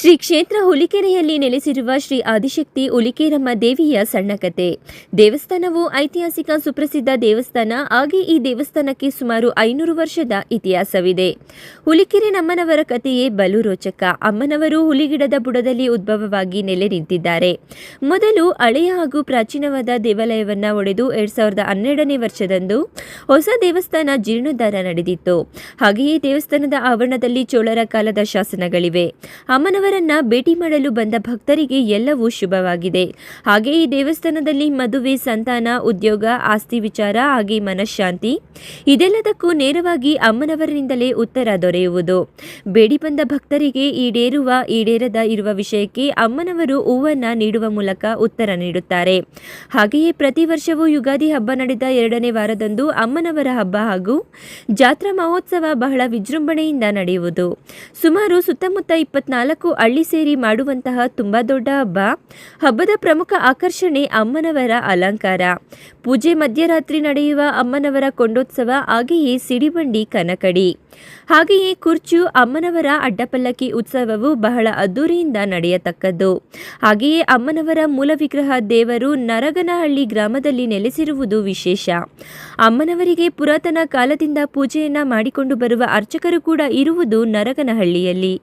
ಶ್ರೀ ಕ್ಷೇತ್ರ ಹುಲಿಕೆರೆಯಲ್ಲಿ ನೆಲೆಸಿರುವ ಶ್ರೀ ಆದಿಶಕ್ತಿ ಹುಲಿಕೇರಮ್ಮ ದೇವಿಯ ಸಣ್ಣ ಕತೆ ದೇವಸ್ಥಾನವು ಐತಿಹಾಸಿಕ ಸುಪ್ರಸಿದ್ಧ ದೇವಸ್ಥಾನ. ಹಾಗೆ ಈ ದೇವಸ್ಥಾನಕ್ಕೆ ಸುಮಾರು ಐನೂರು ವರ್ಷದ ಇತಿಹಾಸವಿದೆ. ಹುಲಿಕೆರೆ ನಮ್ಮನವರ ಕಥೆಯೇ ಬಲು ರೋಚಕ. ಅಮ್ಮನವರು ಹುಲಿಗಿಡದ ಬುಡದಲ್ಲಿ ಉದ್ಭವವಾಗಿ ನೆಲೆ ನಿಂತಿದ್ದಾರೆ. ಮೊದಲು ಹಳೆಯ ಹಾಗೂ ಪ್ರಾಚೀನವಾದ ದೇವಾಲಯವನ್ನ ಒಡೆದು ಎರಡ್ ಸಾವಿರದ ಹನ್ನೆರಡನೇ ವರ್ಷದಂದು ಹೊಸ ದೇವಸ್ಥಾನ ಜೀರ್ಣೋದ್ಧಾರ ನಡೆದಿತ್ತು. ಹಾಗೆಯೇ ದೇವಸ್ಥಾನದ ಆವರಣದಲ್ಲಿ ಚೋಳರ ಕಾಲದ ಶಾಸನಗಳಿವೆ. ಅಮ್ಮನವರನ್ನ ಭೇಟಿ ಮಾಡಲು ಬಂದ ಭಕ್ತರಿಗೆ ಎಲ್ಲವೂ ಶುಭವಾಗಿದೆ. ಹಾಗೆ ಈ ದೇವಸ್ಥಾನದಲ್ಲಿ ಮದುವೆ, ಸಂತಾನ, ಉದ್ಯೋಗ, ಆಸ್ತಿ ವಿಚಾರ ಹಾಗೆ ಮನಃಶಾಂತಿ ಇದೆಲ್ಲದಕ್ಕೂ ನೇರವಾಗಿ ಅಮ್ಮನವರಿಂದಲೇ ಉತ್ತರ ದೊರೆಯುವುದು. ಬೇಡಿ ಬಂದ ಭಕ್ತರಿಗೆ ಈಡೇರುವ, ಈಡೇರದ ಇರುವ ವಿಷಯಕ್ಕೆ ಅಮ್ಮನವರು ಹೂವನ್ನ ನೀಡುವ ಮೂಲಕ ಉತ್ತರ ನೀಡುತ್ತಾರೆ. ಹಾಗೆಯೇ ಪ್ರತಿ ವರ್ಷವೂ ಯುಗಾದಿ ಹಬ್ಬ ನಡೆದ ಎರಡನೇ ವಾರದಂದು ಅಮ್ಮನವರ ಹಬ್ಬ ಹಾಗೂ ಜಾತ್ರಾ ಮಹೋತ್ಸವ ಬಹಳ ವಿಜೃಂಭಣೆಯಿಂದ ನಡೆಯುವುದು. ಸುಮಾರು ಸುತ್ತಮುತ್ತ ಇಪ್ಪತ್ನಾಲ್ಕು ಹಳ್ಳಿ ಸೇರಿ ಮಾಡುವಂತಹ ತುಂಬ ದೊಡ್ಡ ಹಬ್ಬ. ಹಬ್ಬದ ಪ್ರಮುಖ ಆಕರ್ಷಣೆ ಅಮ್ಮನವರ ಅಲಂಕಾರ. ಪೂಜೆ ಮಧ್ಯರಾತ್ರಿ ನಡೆಯುವ ಅಮ್ಮನವರ ಕೊಂಡೋತ್ಸವ, ಹಾಗೆಯೇ ಸಿಡಿಬಂಡಿ ಕನಕಡಿ. ಹಾಗೆಯೇ ಕುರ್ಚು, ಅಮ್ಮನವರ ಅಡ್ಡಪಲ್ಲಕ್ಕಿ ಉತ್ಸವವು ಬಹಳ ಅದ್ದೂರಿಯಿಂದ ನಡೆಯತಕ್ಕದ್ದು. ಹಾಗೆಯೇ ಅಮ್ಮನವರ ಮೂಲ ವಿಗ್ರಹ ದೇವರು ನರಗನಹಳ್ಳಿ ಗ್ರಾಮದಲ್ಲಿ ನೆಲೆಸಿರುವುದು ವಿಶೇಷ. ಅಮ್ಮನವರಿಗೆ ಪುರಾತನ ಕಾಲದಿಂದ ಪೂಜೆಯನ್ನ ಮಾಡಿಕೊಂಡು ಬರುವ ಅರ್ಚಕರು ಕೂಡ ಇರುವುದು ನರಗನಹಳ್ಳಿಯಲ್ಲಿ.